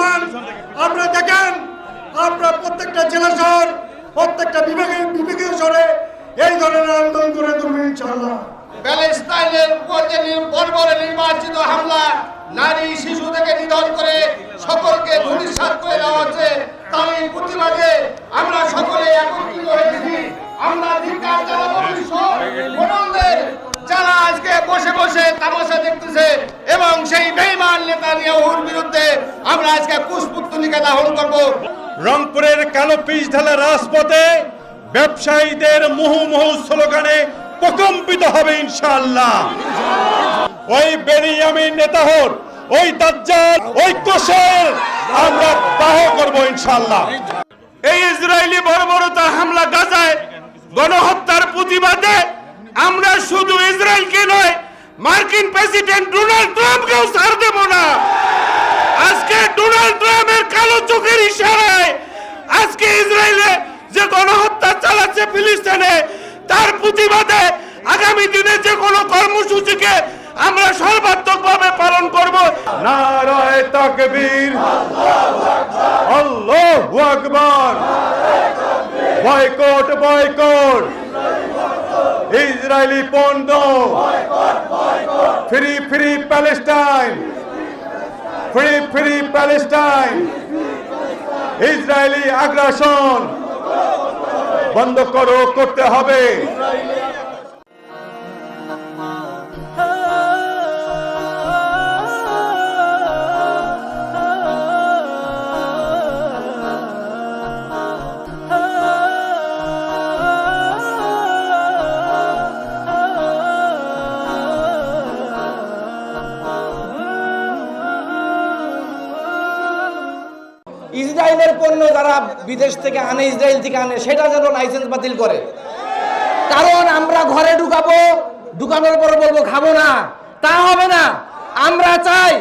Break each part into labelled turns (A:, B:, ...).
A: মুসলমান আপনারা দেখেন আপনারা প্রত্যেকটা জেলা শহর, প্রত্যেকটা বিভাগে, বিভাগীয় শহরে এই ধরনের আন্দোলন করে
B: নির্বাচিত হামলা, নারী নিধন করে সকলকে দেওয়া হচ্ছে আমরা সকলে একত্রিত হয়েছি। আমরা যারা আজকে বসে বসে তামাশা দেখতেছে এবং সেই বেইমান নেতা নিয়াহুর বিরুদ্ধে আমরা আজকে পুষ্পুত্তলিকা দাহন করব।
C: রংপুরের কালো পিচ ঢালা রাজপথে ব্যবসায়ীদের মুহু মুহু স্লোগানে প্রকম্পিত হবে ইনশাআল্লাহ। ওই বেনিয়ামিন নেতাহর, ওই দাজ্জাল, ওই কোষের আমরা দাহ করব ইনশাআল্লাহ। এই ইসরায়েলি বর্বরতা হামলা গাজায় গণহত্যার প্রতিবাদে আমরা শুধু ইসরায়েলকে নয়, মার্কিন প্রেসিডেন্ট ডোনাল্ড ট্রাম্পকেও ছাড় দেব না। আজকে ডোনাল্ড ট্রাম্পের কালো চোখের ইশারায় আজকে ইসরায়েলে যে গণহত্যা চালাচ্ছে ফিলিস্তিনে, তার প্রতিবাদে আগামী দিনে যে কোনো কর্মসূচিকে আমরা সর্বাত্মকভাবে পালন করব। নারায় তাকবীর। আল্লাহু আকবার। Boycott boycott. ইসরায়েলি পণ্য free free Palestine. Free free Palestine. Israeli আগ্রাসন। বন্ধ করো করতে হবে।
D: ইসরায়েলের পণ্য যারা বিদেশ থেকে আনে, ইসরায়েল থেকে আনে, সেটা যেন লাইসেন্স বাতিল করে। কারণ আমরা ঘরে ঢুকাবো, ঢুকানোর পর বলব, খাব না। তা হবে না। আমরা চাই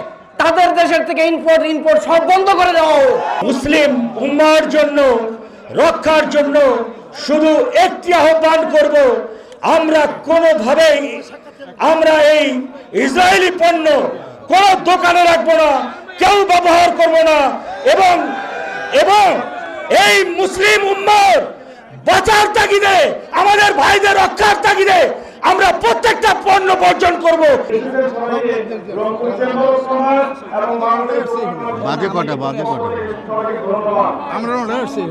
D: তাদের দেশের থেকে ইম্পোর্ট ইম্পোর্ট সব বন্ধ করে দেওয়া
C: মুসলিম উম্মার জন্য, রক্ষার জন্য শুধু একটি আহ্বান করব, আমরা কোনোভাবেই, আমরা এই ইসরায়েলি পণ্য কোন দোকানে রাখব না, কেউ ব্যবহার করব না, এবং এবং এই মুসলিম উম্মার বাঁচার তাগিদে আমাদের ভাইদের রক্ষার তাগিদে আমরা প্রত্যেকটা পণ্য বর্জন করব।
E: বাজে কটা বাজে কটা? আমরা আসছি।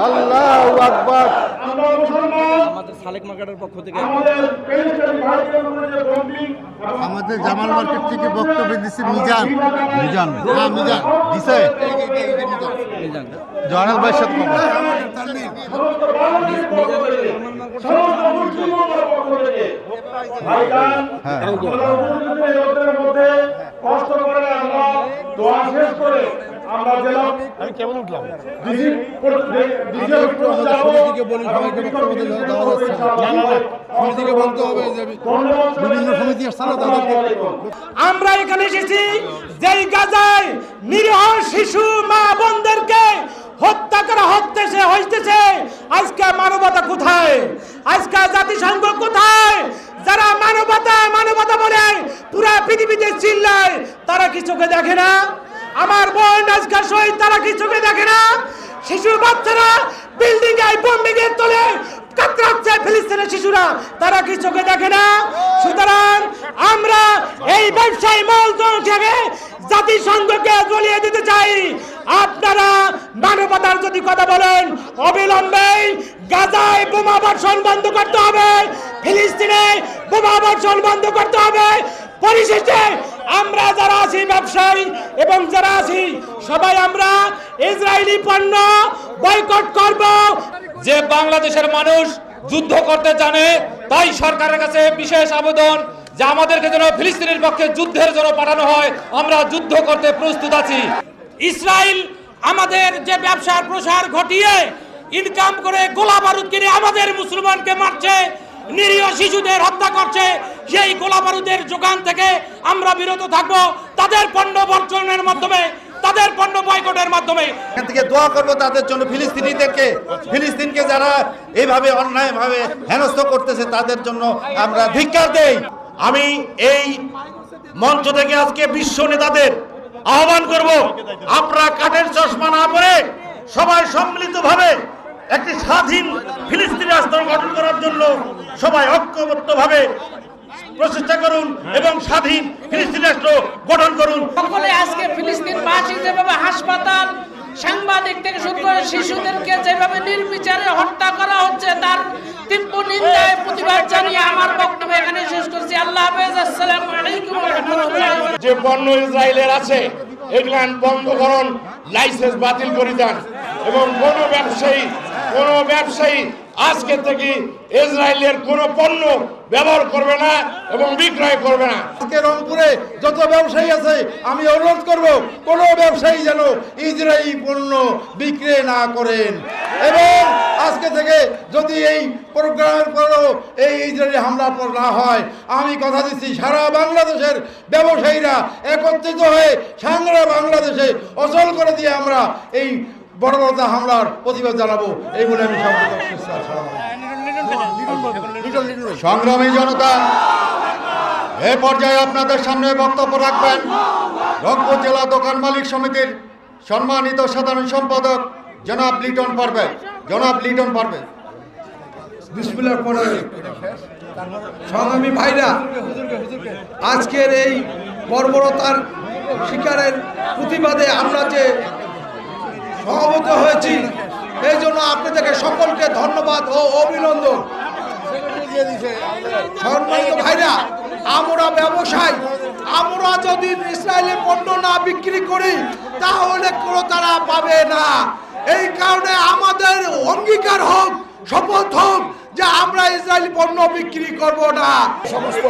E: আল্লাহ আকবর।
D: সালেক মার্কেটের পক্ষ থেকে।
E: আমাদের জামাল মার্কেট থেকে বক্তব্য দিচ্ছে মিজান। মিজান। হ্যাঁ মিজান। দিছে জয়নাল ভাইয়ের সাথে কথা হ্যাঁ।
A: কষ্ট করে আমরা দোয়া শেষ করে আমরা জেলা আমি কেমন উঠলাম?
D: আমরা এখানে এসেছি যেই গাজায় নিরীহ শিশু মা বোনদেরকে হত্যা করা হতেছে হইতেছে আজকে মানবতা কোথায় আজকে জাতিসংঘ কোথায় যারা মানবতা মানবতা বলে পুরা পৃথিবীতে চিল্লায় তারা কি চোখে দেখে না আমার বোন আজকে শহীদ তারা কি চোখে দেখে না শিশু বাচ্চারা বিল্ডিং এ বম্বিং এর তলে কাতরাচ্ছে ফিলিস্তিনের শিশুরা তারা কি চোখে দেখে না সুতরাং আমরা এই ব্যবসায়ী মহলকে জাতিসংঘকে জ্বলিয়ে দিতে চাই। আপনারা মানবতার যদি কথা বলেন, অবিলম্বে গাজায় বোমা বর্ষণ বন্ধ করতে হবে, ফিলিস্তিনে বোমা বর্ষণ বন্ধ করতে হবে। পরিশেষে আমরা যারা আছি ব্যবসায়ী এবং যারা আছি, সবাই আমরা ইসরায়েলি পণ্য বয়কট করব।
F: যে বাংলাদেশের মানুষ যুদ্ধ করতে জানে, তাই সরকারের কাছে বিশেষ আবেদন। যে আমাদেরকে যেন ফিলিস্তিনের পক্ষে যুদ্ধের জন্য পাঠানো হয়, আমরা যুদ্ধ করতে প্রস্তুত আছি।
D: ইসরায়েল আমাদের যে ব্যবসার প্রসার ঘটিয়ে ইনকাম করে গোলা বারুদ কিনে আমাদের মুসলমানকে মারছে, নিরীহ শিশুদের হত্যা করছে, সেই গোলা বারুদের যোগান থেকে আমরা বিরত থাকব। তাদের পণ্য বর্জনের মাধ্যমে, তাদের পণ্য বয়কটের মাধ্যমে।
G: এখান থেকে দোয়া করব তাদের জন্য ফিলিস্তিনিদেরকে। ফিলিস্তিনকে যারা এইভাবে অন্যায়ভাবে হেনস্থ করতেছে, তাদের জন্য আমরা ধিক্কার দেই। আমি এই মঞ্চ থেকে আজকে বিশ্ব নেতাদের আহ্বান করব, আপনারা কাঠের চশমা না পরে সবাই সম্মিলিতভাবে একটি স্বাধীন ফিলিস্তিনি রাষ্ট্র গঠন করার জন্য সবাই ঐক্যবদ্ধভাবে প্রচেষ্টা করুন এবং স্বাধীন ফিলিস্তিনি রাষ্ট্র গঠন করুন।
H: সকলে আজকে ফিলিস্তিন বাসী যেভাবে হাসপাতাল সাংবাদিক থেকে শুরু করে শিশুদেরকে যেভাবে নির্বিচারে হত্যা করা হচ্ছে, তার তীব্র নিন্দায় প্রতিবাদ জানিয়ে আমার বক্তব্য এখানে শেষ করছি আল্লাহ হাফেজ, আসসালামু আলাইকুম।
B: যে পণ্য ইসরায়েলের আছে, এগুলান বন্ধ করুন, লাইসেন্স বাতিল করে দেন এবং কোনো ব্যবসায়ী কোনো ব্যবসায়ী আজকে থেকে ইসরায়েলের কোন পণ্য ব্যবহার করবে না এবং বিক্রয় করবে না।
E: আজকে রংপুরে যত ব্যবসায়ী আছে, আমি অনুরোধ করব, কোনো ব্যবসায়ী যেন ইসরায়েলি পণ্য বিক্রি না করেন। এবং আজকে থেকে যদি এই প্রোগ্রামের পরও এই ইসরায়েলি হামলার পর না হয়, আমি কথা দিচ্ছি, সারা বাংলাদেশের ব্যবসায়ীরা একত্রিত হয়ে সাংরা বাংলাদেশে অচল করে দিয়ে আমরা এই বড় বড় হামলার প্রতিবাদ জানাব, এই বলে আমি
B: সংগ্রামী জনতা, এ পর্যায়ে আপনাদের সামনে বক্তব্য রাখবেন রংপুর জেলা দোকান মালিক সমিতির সম্মানিত সাধারণ সম্পাদক জনাব লিটন পারভেজ জনাব লিটন পারভেজ
A: বিসমিল্লাহ পরে। সংগ্রামী ভাইরা, আজকের এই বর্বরতার শিকারের প্রতিবাদে আমরা যে সহমত হয়েছি। এই জন্য আপনাদেরকে সকলকে ধন্যবাদ ও অভিনন্দন। সম্মানিত ভাইরা, আমরা ব্যবসায়, আমরা যদি ইসরায়েলের পণ্য না বিক্রি করি, তাহলে তারা পাবে না। এই কারণে আমাদের অঙ্গীকার হোক, শপথ হোক, যে আমরা ইসরায়েলি পণ্য বিক্রি করব না।
I: সমস্ত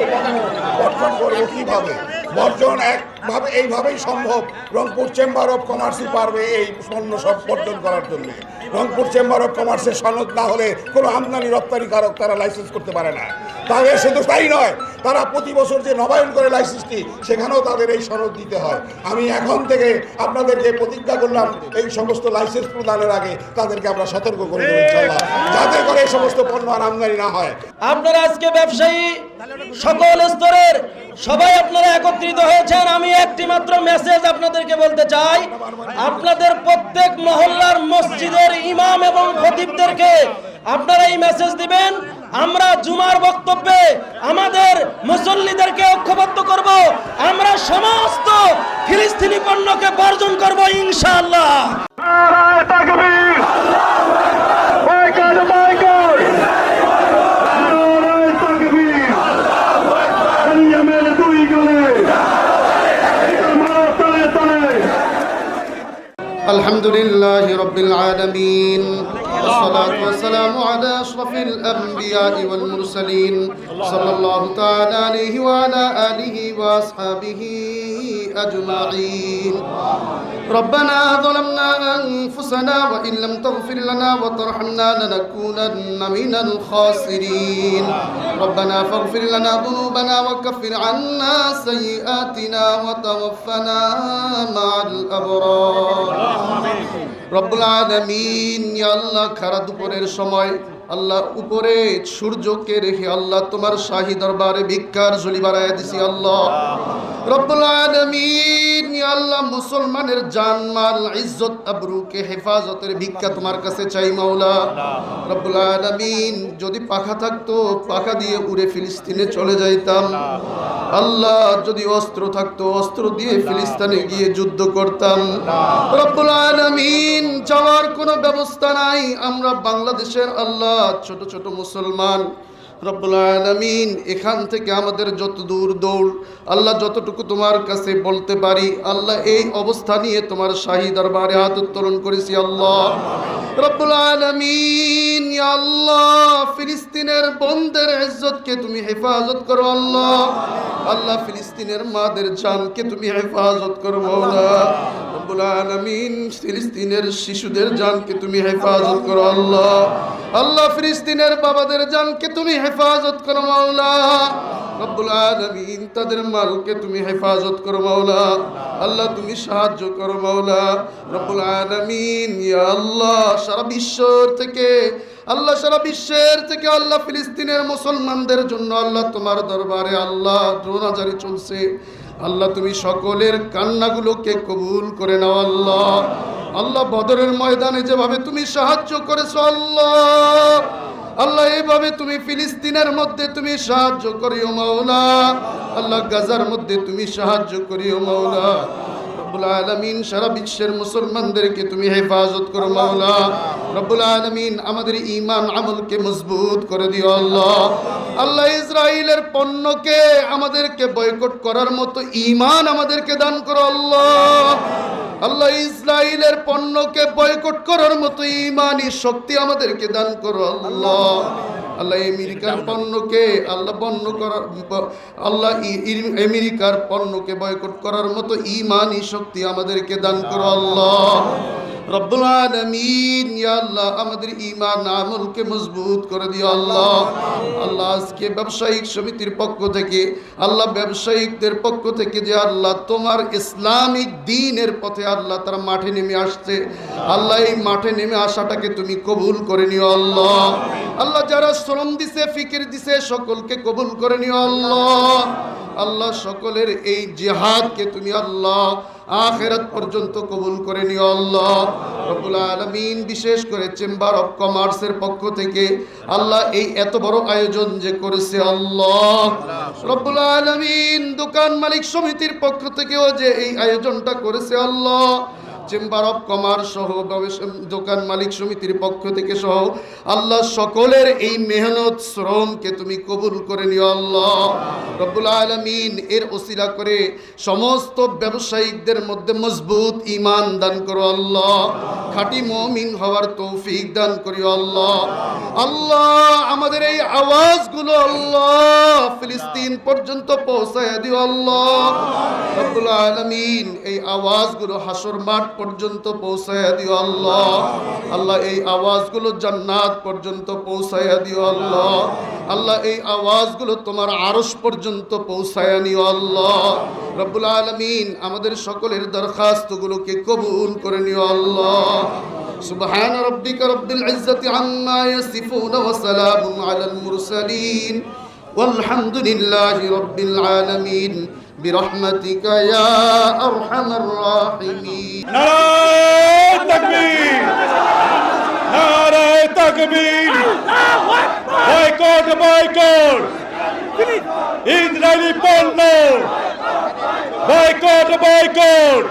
I: কীভাবে বর্জন একভাবে, এইভাবেই সম্ভব। রংপুর চেম্বার অফ কমার্সই পারবে এই পণ্য সব বর্জন করার জন্য। রংপুর চেম্বার অফ কমার্সের সনদ না হলে কোনো আমদানি রপ্তানিকারক তারা লাইসেন্স করতে পারে না। তাদের শুধু তাই নয়, তারা প্রতি বছর যে নবায়ন করে লাইসেন্সটি সেখানেও তাদের এই সনদ দিতে হয়। আমি এখন থেকে আপনাদেরকে প্রতিজ্ঞা করলাম, এই সমস্ত লাইসেন্স প্রদানের আগে তাদেরকে আমরা সতর্ক করে যাতে করে এই সমস্ত পণ্য আর আমদানি না হয়।
J: আপনারা আজকে ব্যবসায়ী সকল স্তরের সবাই আপনারা একত্রিত হয়েছেন। আমি একটি মাত্র মেসেজ আপনাদেরকে বলতে চাই। আপনাদের প্রত্যেক মহল্লার মসজিদের ইমাম এবং খতিবদেরকে আপনারা এই মেসেজ দিবেন। আমরা জুমার বক্তব্যে আমাদের মুসল্লিদেরকে ঐক্যবদ্ধ করব, আমরা সমস্ত ফিলিস্তিনি পণ্যকে বর্জন করব
K: ইনশাল্লাহ আলহামদুলিল্লাহ রবিল আলমিন। والصلاة والسلام على أشرف الأنبياء والمرسلين صلى الله تعالى عليه وعلى آله وأصحابه أجمعين ربنا ظلمنا أنفسنا وإن لم تغفر لنا وترحمنا لنكونن من الخاسرين ربنا فاغفر لنا ذنوبنا وكفر عنا سيئاتنا وتوفنا مع الأبرار রব্বুল আলামিন আল্লাহ, খারা দুপুরের সময় আল্লাহ উপরে সূর্যকে রেখে আল্লাহ তোমার শাহী দরবারে ভিক্ষার ঝুলি বাড়ায় দিছি, আল্লাহ। রব্বুল আলামিন আল্লাহ, মুসলমানের জানমাল, ইজ্জত, আবরুকে হেফাজতের ভিক্ষা তোমার কাছে চাই, মাওলা। রব্বুল আলামিন, যদি পাখা থাকতো, পাখা দিয়ে উড়ে ফিলিস্তিনে চলে যাইতাম। আল্লাহ যদি অস্ত্র থাকতো অস্ত্র দিয়ে ফিলিস্তানে গিয়ে যুদ্ধ করতাম। রব্বুল আলামিন যাওয়ার কোনো ব্যবস্থা নাই। আমরা বাংলাদেশের আল্লাহ ছোট ছোট মুসলমান। রব্বুল এখান থেকে আমাদের যত দূর দৌড়, আল্লাহ যতটুকু তোমার কাছে বলতে পারি, আল্লাহ এই অবস্থা নিয়ে তোমার শাহী দরবারে হাত উত্তোলন করেছি, আল্লাহ। রব্বুল আল্লাহ, ফিলিস্তিনের বন্ধের ইজ্জতকে তুমি হেফাজত করো, আল্লাহ। আল্লাহ, ফিলিস্তিনের মাদের জানকে তুমি হেফাজত করো ফিলিস্তিনের শিশুদের জানকে তুমি হেফাজত করো, আল্লাহ। আল্লাহ ফিলিস্তিনের বাবাদের জানকে তুমি হেফাজত করো, মাওলা। তাদের মালকে তুমি হেফাজত করো, মাওলা। আল্লাহ তুমি সাহায্য করো, মাওলা। রব্বুল আলামিন, ইয়া আল্লাহ, সারা বিশ্বর থেকে, আল্লাহ সারা বিশ্বের থেকে আল্লাহ ফিলিস্তিনের মুসলমানদের জন্য আল্লাহ তোমার দরবারে আল্লাহ দ্রোণাজারি চলছে। আল্লাহ, তুমি সকলের কান্নাগুলোকে কবুল করে নাও আল্লাহ। আল্লাহ, বদরের ময়দানে যেভাবে তুমি সাহায্য করেছ আল্লাহ। আল্লাহ, এইভাবে তুমি ফিলিস্তিনের মধ্যে তুমি সাহায্য করিও মাওলা। আল্লাহ, গাজার মধ্যে তুমি সাহায্য করিও মাওলা। রব্বুল আলমিন সারা বিশ্বের মুসলমানদেরকে তুমি হেফাজত করো, মাওলা। রব্বুল আলমিন আমাদের ইমান আমলকে মজবুত করে দিও, আল্লাহ। আল্লাহ ইসরায়েলের পণ্যকে আমাদেরকে বয়কট করার মতো ইমান আমাদেরকে দান করো, আল্লাহ। আল্লাহ ইসরায়েলের পণ্যকে বয়কট করার মতো ইমানি শক্তি আমাদেরকে দান করো আল্লাহ। আল্লাহ আমেরিকার পণ্যকে আল্লাহ বন্য করার আল্লাহ আমেরিকার পণ্যকে বয়কট করার মতো ইমানি শক্তি আমাদেরকে দান করো আল্লাহ। রব্বুল আলামিন আল্লাহ, আমাদের ঈমান আমলকে মজবুত করে দিও আল্লাহ। আল্লাহ আজকে ব্যবসায়িক সমিতির পক্ষ থেকে, আল্লাহ ব্যবসায়িকদের পক্ষ থেকে যে আল্লাহ তোমার ইসলামিক দ্বীনের পথে আল্লাহ তারা মাঠে নেমে আসছে, আল্লাহ এই মাঠে নেমে আসাটাকে তুমি কবুল করে নিও আল্লাহ। আল্লাহ যারা শ্রম দিছে, ফিকির দিছে, সকলকে কবুল করে নিও আল্লাহ। আল্লাহ সকলের এই জিহাদকে তুমি আল্লাহ আখেরাত পর্যন্ত কবুল করে নিও আল্লাহ। রব্বুল আলামিন, বিশেষ করে চেম্বার অফ কমার্সের পক্ষ থেকে আল্লাহ এই এত বড় আয়োজন যে করেছে আল্লাহ। রব্বুল আলমিন, দোকান মালিক সমিতির পক্ষ থেকেও যে এই আয়োজনটা করেছে আল্লাহ। চেম্বার অফ কমার্স সহ দোকান মালিক সমিতির পক্ষ থেকে সহ আল্লাহ সকলের এই মেহনত, শ্রমকে তুমি কবুল করে নিও আল্লাহ। রব্বুল আলমিন এর ওসিলা করে সমস্ত ব্যবসায়িকদের মধ্যে মজবুত ইমান দান করো আল্লাহ। খাঁটি মমিন হওয়ার তৌফিক দান করিও আল্লাহ। আল্লাহ, আমাদের এই আওয়াজগুলো আল্লাহ ফিলিস্তিন পর্যন্ত পৌঁছায় দিও আল্লাহ। রব্বুল আলমিন এই আওয়াজগুলো হাসর মাঠ পর্যন্ত পৌঁছায় দিও আল্লাহ আল্লাহ এই আওয়াজগুলো জান্নাত পর্যন্ত পৌঁছায় দিও আল্লাহ আল্লাহ এই আওয়াজগুলো তোমার আরশ পর্যন্ত পৌঁছায় নিও আল্লাহ রব্বুল আলমিন আমাদের সকলের দরখাস্তগুলোকে কবুল করে নিও আল্লাহ سبحان ربك رب العزة عما يصفون وسلام على المرسلين والحمد لله رب العالمين برحمتك يا أرحم الراحمين.
C: نرى التكبير نرى التكبير بايكوت بايكوت إسرائيلي بولو بايكوت بايكوت